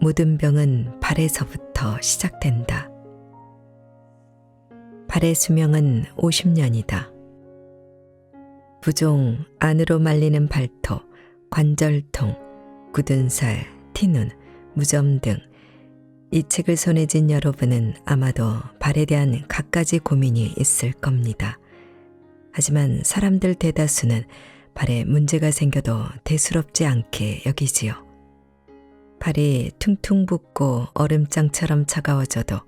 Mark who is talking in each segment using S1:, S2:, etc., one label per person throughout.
S1: 모든 병은 발에서부터 시작된다. 발의 수명은 50년이다. 부종, 안으로 말리는 발톱, 관절통, 굳은 살, 티눈, 무좀 등이 책을 손에 쥔 여러분은 아마도 발에 대한 갖가지 고민이 있을 겁니다. 하지만 사람들 대다수는 발에 문제가 생겨도 대수롭지 않게 여기지요. 발이 퉁퉁 붓고 얼음장처럼 차가워져도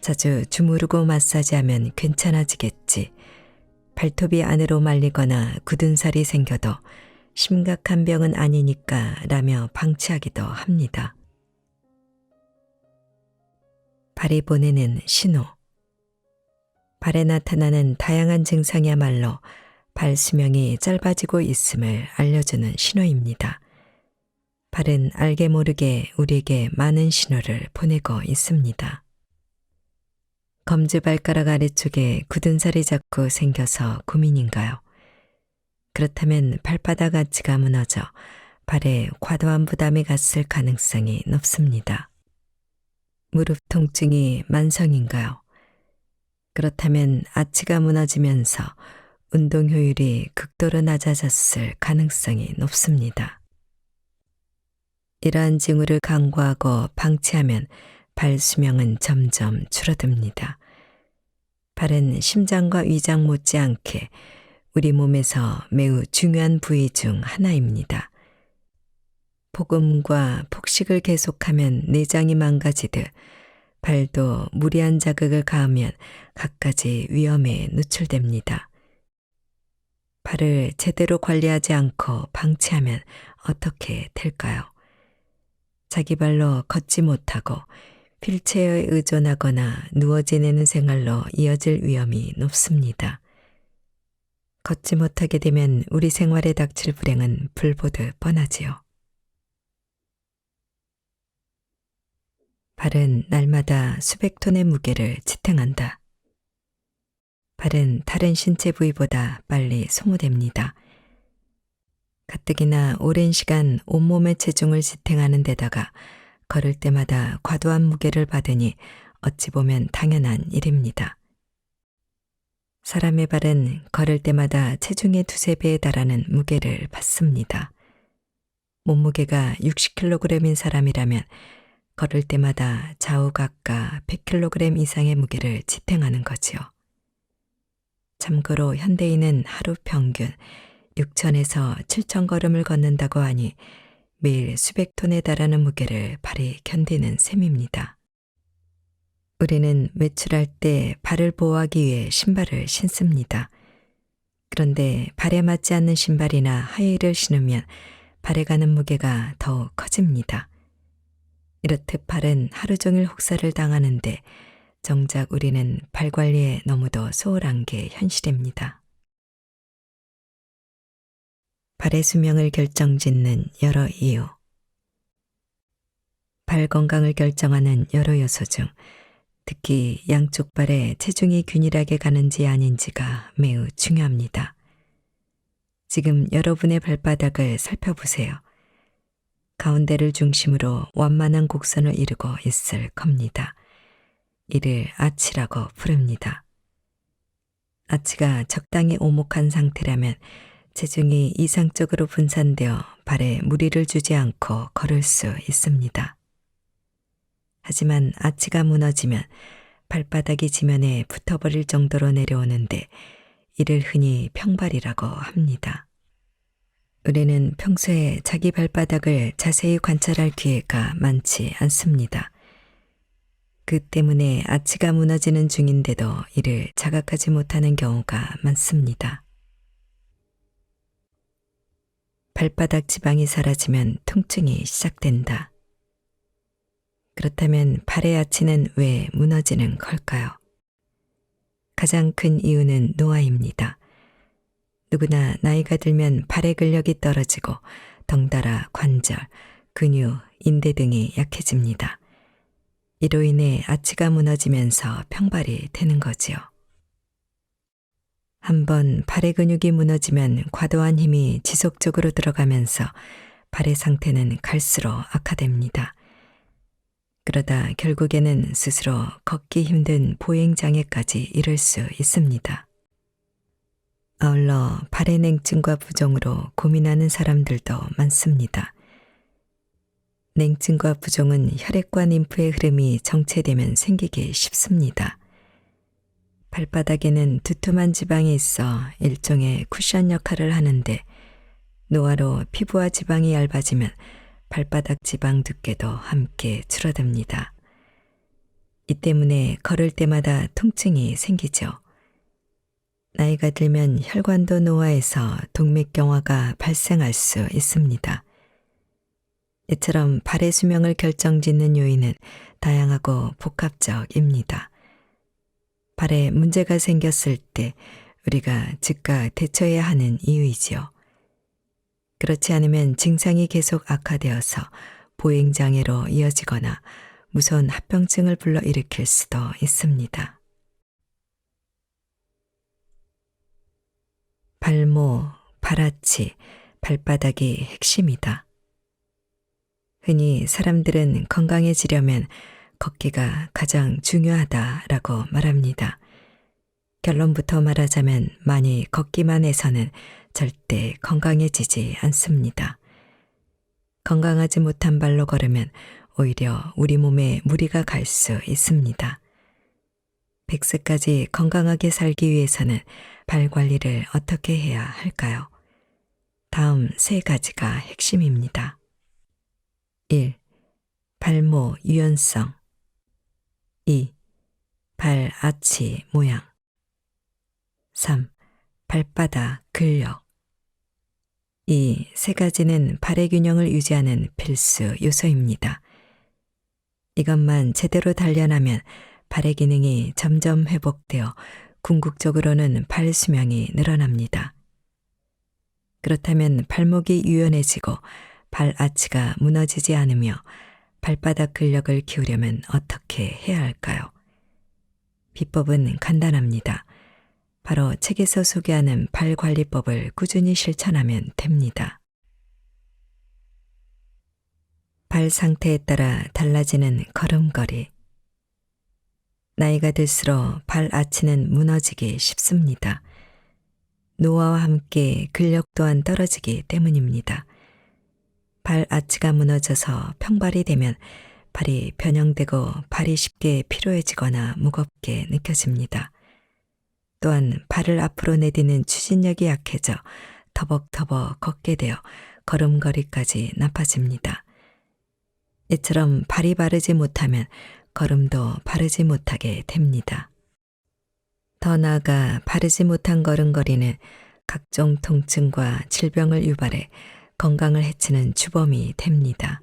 S1: 자주 주무르고 마사지하면 괜찮아지겠지. 발톱이 안으로 말리거나 굳은 살이 생겨도 심각한 병은 아니니까 라며 방치하기도 합니다. 발이 보내는 신호. 발에 나타나는 다양한 증상이야말로 발 수명이 짧아지고 있음을 알려주는 신호입니다. 발은 알게 모르게 우리에게 많은 신호를 보내고 있습니다. 검지발가락 아래쪽에 굳은 살이 자꾸 생겨서 고민인가요? 그렇다면 발바닥 아치가 무너져 발에 과도한 부담이 갔을 가능성이 높습니다. 무릎 통증이 만성인가요? 그렇다면 아치가 무너지면서 운동 효율이 극도로 낮아졌을 가능성이 높습니다. 이러한 징후를 간과하고 방치하면 발 수명은 점점 줄어듭니다. 발은 심장과 위장 못지않게 우리 몸에서 매우 중요한 부위 중 하나입니다. 폭음과 폭식을 계속하면 내장이 망가지듯 발도 무리한 자극을 가하면 갖가지 위험에 노출됩니다. 발을 제대로 관리하지 않고 방치하면 어떻게 될까요? 자기 발로 걷지 못하고 휠체어에 의존하거나 누워 지내는 생활로 이어질 위험이 높습니다. 걷지 못하게 되면 우리 생활에 닥칠 불행은 불보듯 뻔하지요. 발은 날마다 수백 톤의 무게를 지탱한다. 발은 다른 신체 부위보다 빨리 소모됩니다. 가뜩이나 오랜 시간 온몸의 체중을 지탱하는 데다가 걸을 때마다 과도한 무게를 받으니 어찌 보면 당연한 일입니다. 사람의 발은 걸을 때마다 체중의 두세 배에 달하는 무게를 받습니다. 몸무게가 60kg인 사람이라면 걸을 때마다 좌우각각 100kg 이상의 무게를 지탱하는 거지요. 참고로 현대인은 하루 평균 6천에서 7천 걸음을 걷는다고 하니 매일 수백 톤에 달하는 무게를 발이 견디는 셈입니다. 우리는 외출할 때 발을 보호하기 위해 신발을 신습니다. 그런데 발에 맞지 않는 신발이나 하이힐을 신으면 발에 가는 무게가 더욱 커집니다. 이렇듯 발은 하루 종일 혹사를 당하는데 정작 우리는 발 관리에 너무도 소홀한 게 현실입니다. 발의 수명을 결정짓는 여러 이유. 발 건강을 결정하는 여러 요소 중 특히 양쪽 발에 체중이 균일하게 가는지 아닌지가 매우 중요합니다. 지금 여러분의 발바닥을 살펴보세요. 가운데를 중심으로 완만한 곡선을 이루고 있을 겁니다. 이를 아치라고 부릅니다. 아치가 적당히 오목한 상태라면 체중이 이상적으로 분산되어 발에 무리를 주지 않고 걸을 수 있습니다. 하지만 아치가 무너지면 발바닥이 지면에 붙어버릴 정도로 내려오는데 이를 흔히 평발이라고 합니다. 우리는 평소에 자기 발바닥을 자세히 관찰할 기회가 많지 않습니다. 그 때문에 아치가 무너지는 중인데도 이를 자각하지 못하는 경우가 많습니다. 발바닥 지방이 사라지면 통증이 시작된다. 그렇다면 발의 아치는 왜 무너지는 걸까요? 가장 큰 이유는 노화입니다. 누구나 나이가 들면 발의 근력이 떨어지고 덩달아 관절, 근육, 인대 등이 약해집니다. 이로 인해 아치가 무너지면서 평발이 되는 거지요. 한번 발의 근육이 무너지면 과도한 힘이 지속적으로 들어가면서 발의 상태는 갈수록 악화됩니다. 그러다 결국에는 스스로 걷기 힘든 보행장애까지 이를 수 있습니다. 아울러 발의 냉증과 부종으로 고민하는 사람들도 많습니다. 냉증과 부종은 혈액과 림프의 흐름이 정체되면 생기기 쉽습니다. 발바닥에는 두툼한 지방이 있어 일종의 쿠션 역할을 하는데 노화로 피부와 지방이 얇아지면 발바닥 지방 두께도 함께 줄어듭니다. 이 때문에 걸을 때마다 통증이 생기죠. 나이가 들면 혈관도 노화해서 동맥경화가 발생할 수 있습니다. 이처럼 발의 수명을 결정짓는 요인은 다양하고 복합적입니다. 발에 문제가 생겼을 때 우리가 즉각 대처해야 하는 이유이지요. 그렇지 않으면 증상이 계속 악화되어서 보행장애로 이어지거나 무서운 합병증을 불러일으킬 수도 있습니다. 발모, 발아치, 발바닥이 핵심이다. 흔히 사람들은 건강해지려면 걷기가 가장 중요하다라고 말합니다. 결론부터 말하자면 많이 걷기만 해서는 절대 건강해지지 않습니다. 건강하지 못한 발로 걸으면 오히려 우리 몸에 무리가 갈 수 있습니다. 100세까지 건강하게 살기 위해서는 발 관리를 어떻게 해야 할까요? 다음 세 가지가 핵심입니다. 1. 발모 유연성 2. 발 아치 모양 3. 발바닥 근력 이 세 가지는 발의 균형을 유지하는 필수 요소입니다. 이것만 제대로 단련하면 발의 기능이 점점 회복되어 궁극적으로는 발 수명이 늘어납니다. 그렇다면 발목이 유연해지고 발 아치가 무너지지 않으며 발바닥 근력을 키우려면 어떻게 해야 할까요? 비법은 간단합니다. 바로 책에서 소개하는 발 관리법을 꾸준히 실천하면 됩니다. 발 상태에 따라 달라지는 걸음걸이. 나이가 들수록 발 아치는 무너지기 쉽습니다. 노화와 함께 근력 또한 떨어지기 때문입니다. 발 아치가 무너져서 평발이 되면 발이 변형되고 발이 쉽게 피로해지거나 무겁게 느껴집니다. 또한 발을 앞으로 내디는 추진력이 약해져 터벅터벅 걷게 되어 걸음걸이까지 나빠집니다. 이처럼 발이 바르지 못하면 걸음도 바르지 못하게 됩니다. 더 나아가 바르지 못한 걸음걸이는 각종 통증과 질병을 유발해 건강을 해치는 주범이 됩니다.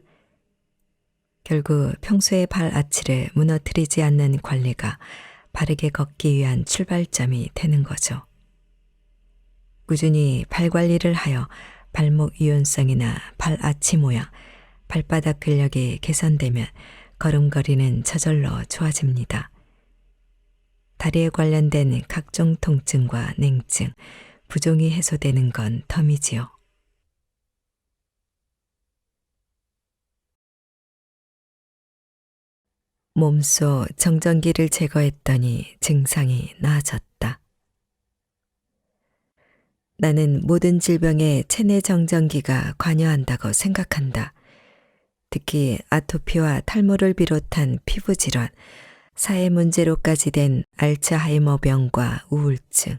S1: 결국 평소에 발 아치를 무너뜨리지 않는 관리가 바르게 걷기 위한 출발점이 되는 거죠. 꾸준히 발 관리를 하여 발목 유연성이나 발 아치 모양, 발바닥 근력이 개선되면 걸음걸이는 저절로 좋아집니다. 다리에 관련된 각종 통증과 냉증, 부종이 해소되는 건 덤이지요. 몸소 정전기를 제거했더니 증상이 나아졌다. 나는 모든 질병에 체내 정전기가 관여한다고 생각한다. 특히 아토피와 탈모를 비롯한 피부 질환, 사회 문제로까지 된 알츠하이머병과 우울증,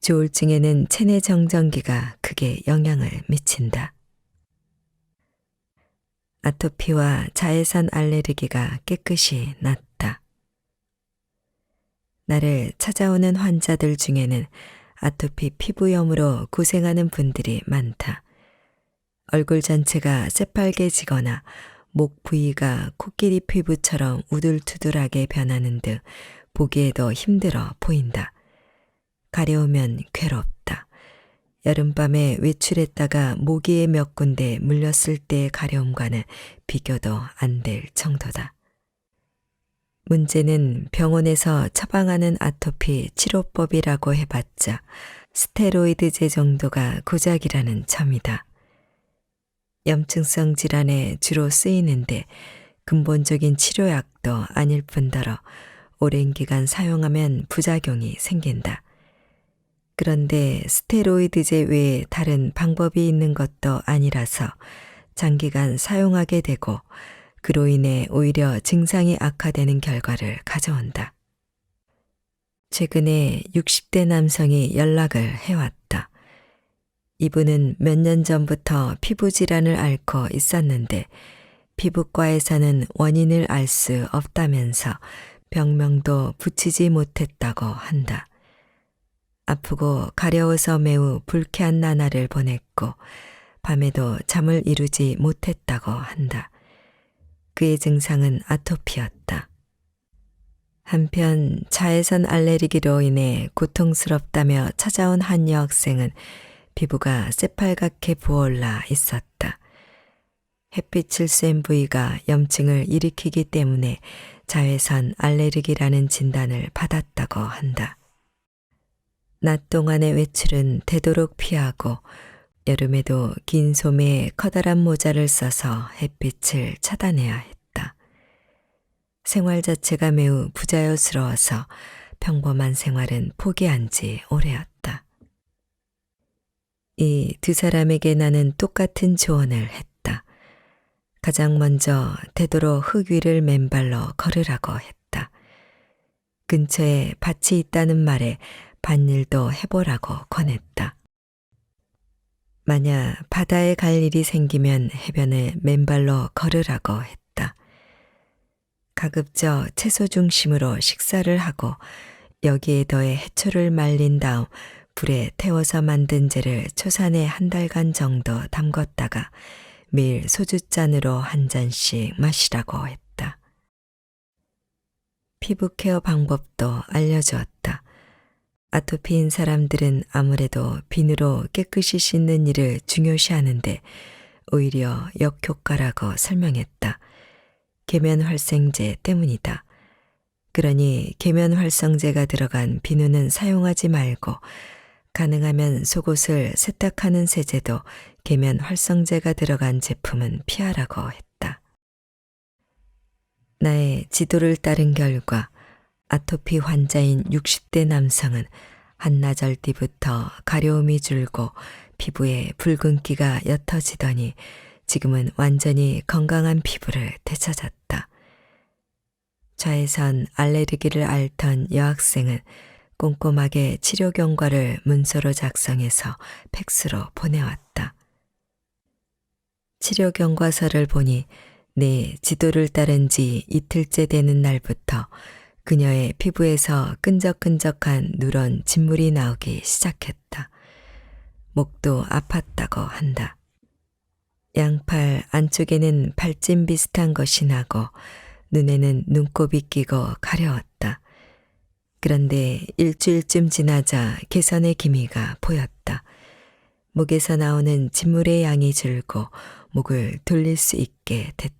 S1: 조울증에는 체내 정전기가 크게 영향을 미친다. 아토피와 자외선 알레르기가 깨끗이 낫다. 나를 찾아오는 환자들 중에는 아토피 피부염으로 고생하는 분들이 많다. 얼굴 전체가 새빨개지거나 목 부위가 코끼리 피부처럼 우둘투둘하게 변하는 등 보기에도 힘들어 보인다. 가려우면 괴롭다. 여름밤에 외출했다가 모기에 몇 군데 물렸을 때의 가려움과는 비교도 안 될 정도다. 문제는 병원에서 처방하는 아토피 치료법이라고 해봤자 스테로이드제 정도가 고작이라는 점이다. 염증성 질환에 주로 쓰이는데 근본적인 치료약도 아닐 뿐더러 오랜 기간 사용하면 부작용이 생긴다. 그런데 스테로이드제 외에 다른 방법이 있는 것도 아니라서 장기간 사용하게 되고 그로 인해 오히려 증상이 악화되는 결과를 가져온다. 최근에 60대 남성이 연락을 해왔다. 이분은 몇 년 전부터 피부 질환을 앓고 있었는데 피부과에서는 원인을 알 수 없다면서 병명도 붙이지 못했다고 한다. 아프고 가려워서 매우 불쾌한 나날을 보냈고 밤에도 잠을 이루지 못했다고 한다. 그의 증상은 아토피였다. 한편 자외선 알레르기로 인해 고통스럽다며 찾아온 한 여학생은 피부가 새빨갛게 부어올라 있었다. 햇빛을 쐰 부위가 염증을 일으키기 때문에 자외선 알레르기라는 진단을 받았다고 한다. 낮 동안의 외출은 되도록 피하고 여름에도 긴 소매에 커다란 모자를 써서 햇빛을 차단해야 했다. 생활 자체가 매우 부자연스러워서 평범한 생활은 포기한 지 오래였다. 이 두 사람에게 나는 똑같은 조언을 했다. 가장 먼저 되도록 흙 위를 맨발로 걸으라고 했다. 근처에 밭이 있다는 말에 밭일도 해보라고 권했다. 만약 바다에 갈 일이 생기면 해변을 맨발로 걸으라고 했다. 가급적 채소 중심으로 식사를 하고 여기에 더해 해초를 말린 다음 불에 태워서 만든 재를 초산에 한 달간 정도 담궜다가 매일 소주잔으로 한 잔씩 마시라고 했다. 피부 케어 방법도 알려주었다. 아토피인 사람들은 아무래도 비누로 깨끗이 씻는 일을 중요시하는데 오히려 역효과라고 설명했다. 계면활생제 때문이다. 그러니 계면활성제가 들어간 비누는 사용하지 말고 가능하면 속옷을 세탁하는 세제도 계면활성제가 들어간 제품은 피하라고 했다. 나의 지도를 따른 결과 아토피 환자인 60대 남성은 한나절 뒤부터 가려움이 줄고 피부에 붉은기가 옅어지더니 지금은 완전히 건강한 피부를 되찾았다. 자외선 알레르기를 앓던 여학생은 꼼꼼하게 치료 경과를 문서로 작성해서 팩스로 보내왔다. 치료 경과서를 보니 내 지도를 따른 지 이틀째 되는 날부터 그녀의 피부에서 끈적끈적한 누런 진물이 나오기 시작했다. 목도 아팠다고 한다. 양팔 안쪽에는 발진 비슷한 것이 나고 눈에는 눈곱이 끼고 가려웠다. 그런데 일주일쯤 지나자 개선의 기미가 보였다. 목에서 나오는 진물의 양이 줄고 목을 돌릴 수 있게 됐다.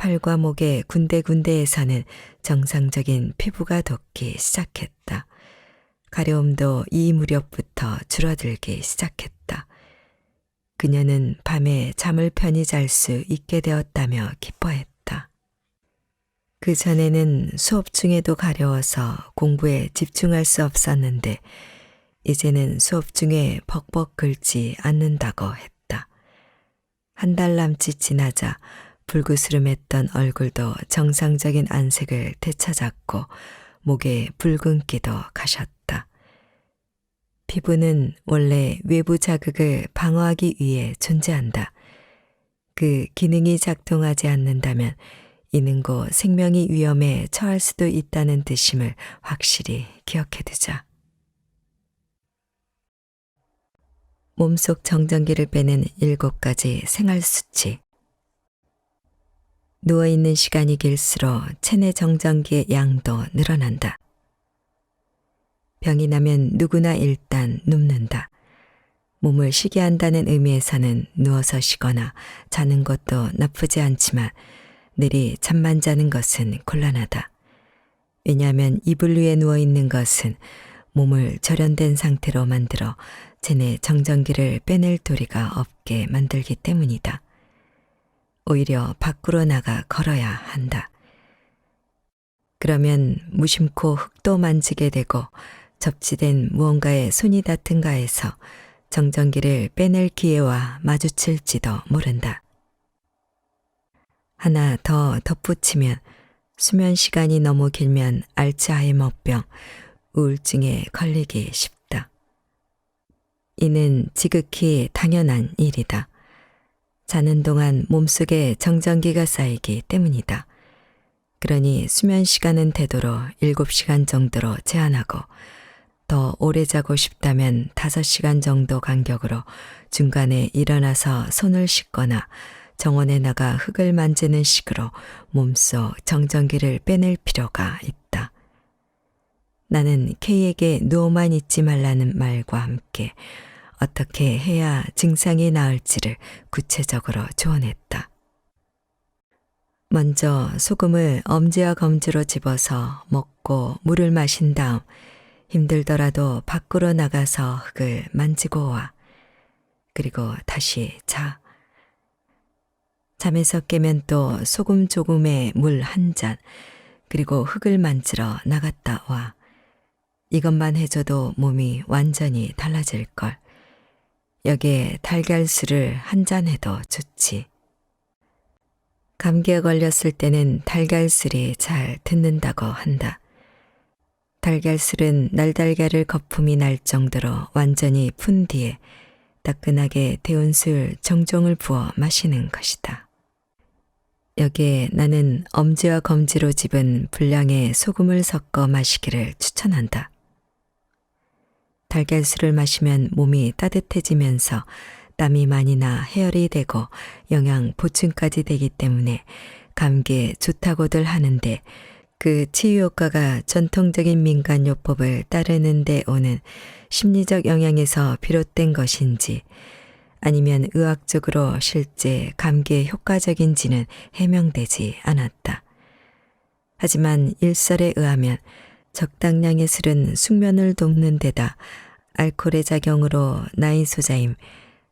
S1: 팔과 목의 군데군데에서는 정상적인 피부가 돋기 시작했다. 가려움도 이 무렵부터 줄어들기 시작했다. 그녀는 밤에 잠을 편히 잘 수 있게 되었다며 기뻐했다. 그 전에는 수업 중에도 가려워서 공부에 집중할 수 없었는데 이제는 수업 중에 벅벅 긁지 않는다고 했다. 한 달 남짓 지나자 불그스름했던 얼굴도 정상적인 안색을 되찾았고 목에 붉은기도 가셨다. 피부는 원래 외부 자극을 방어하기 위해 존재한다. 그 기능이 작동하지 않는다면 이는 곧 생명이 위험에 처할 수도 있다는 뜻임을 확실히 기억해 두자. 몸속 정전기를 빼는 일곱 가지 생활 수치. 누워있는 시간이 길수록 체내 정전기의 양도 늘어난다. 병이 나면 누구나 일단 눕는다. 몸을 쉬게 한다는 의미에서는 누워서 쉬거나 자는 것도 나쁘지 않지만 늘이 잠만 자는 것은 곤란하다. 왜냐하면 이불 위에 누워 있는 것은 몸을 절연된 상태로 만들어 체내 정전기를 빼낼 도리가 없게 만들기 때문이다. 오히려 밖으로 나가 걸어야 한다. 그러면 무심코 흙도 만지게 되고 접지된 무언가에 손이 닿든가 해서 정전기를 빼낼 기회와 마주칠지도 모른다. 하나 더 덧붙이면 수면 시간이 너무 길면 알츠하이머병, 우울증에 걸리기 쉽다. 이는 지극히 당연한 일이다. 자는 동안 몸속에 정전기가 쌓이기 때문이다. 그러니 수면 시간은 되도록 7시간 정도로 제한하고 더 오래 자고 싶다면 5시간 정도 간격으로 중간에 일어나서 손을 씻거나 정원에 나가 흙을 만지는 식으로 몸속 정전기를 빼낼 필요가 있다. 나는 K에게 누워만 있지 말라는 말과 함께 어떻게 해야 증상이 나을지를 구체적으로 조언했다. 먼저 소금을 엄지와 검지로 집어서 먹고 물을 마신 다음 힘들더라도 밖으로 나가서 흙을 만지고 와. 그리고 다시 자. 잠에서 깨면 또 소금 조금에 물한 잔, 그리고 흙을 만지러 나갔다 와. 이것만 해줘도 몸이 완전히 달라질 걸. 여기에 달걀술을 한잔 해도 좋지. 감기에 걸렸을 때는 달걀술이 잘 듣는다고 한다. 달걀술은 날달걀을 거품이 날 정도로 완전히 푼 뒤에 따끈하게 데운 술 정종을 부어 마시는 것이다. 여기에 나는 엄지와 검지로 집은 분량의 소금을 섞어 마시기를 추천한다. 달걀술을 마시면 몸이 따뜻해지면서 땀이 많이 나 해열이 되고 영양 보충까지 되기 때문에 감기에 좋다고들 하는데 그 치유 효과가 전통적인 민간 요법을 따르는 데 오는 심리적 영향에서 비롯된 것인지 아니면 의학적으로 실제 감기에 효과적인지는 해명되지 않았다. 하지만 일설에 의하면 적당량의 술은 숙면을 돕는 데다 알코올의 작용으로 나이소자임,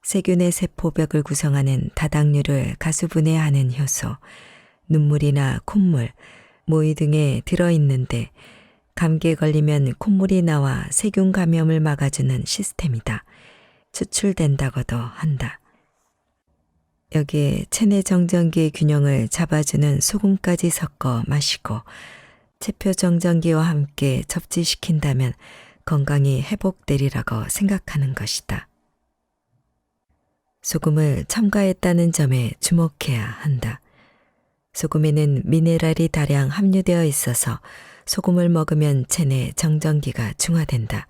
S1: 세균의 세포벽을 구성하는 다당류를 가수분해하는 효소, 눈물이나 콧물, 모이 등에 들어있는데 감기에 걸리면 콧물이 나와 세균 감염을 막아주는 시스템이다. 추출된다고도 한다. 여기에 체내 정전기의 균형을 잡아주는 소금까지 섞어 마시고 체표 정전기와 함께 접지시킨다면 건강이 회복되리라고 생각하는 것이다. 소금을 첨가했다는 점에 주목해야 한다. 소금에는 미네랄이 다량 함유되어 있어서 소금을 먹으면 체내 정전기가 중화된다.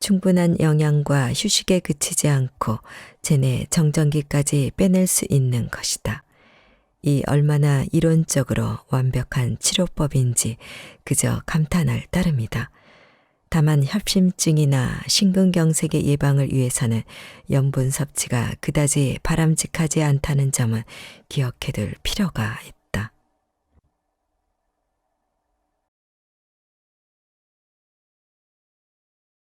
S1: 충분한 영양과 휴식에 그치지 않고 체내 정전기까지 빼낼 수 있는 것이다. 이 얼마나 이론적으로 완벽한 치료법인지 그저 감탄할 따름이다. 다만 협심증이나 심근경색의 예방을 위해서는 염분 섭취가 그다지 바람직하지 않다는 점은 기억해둘 필요가.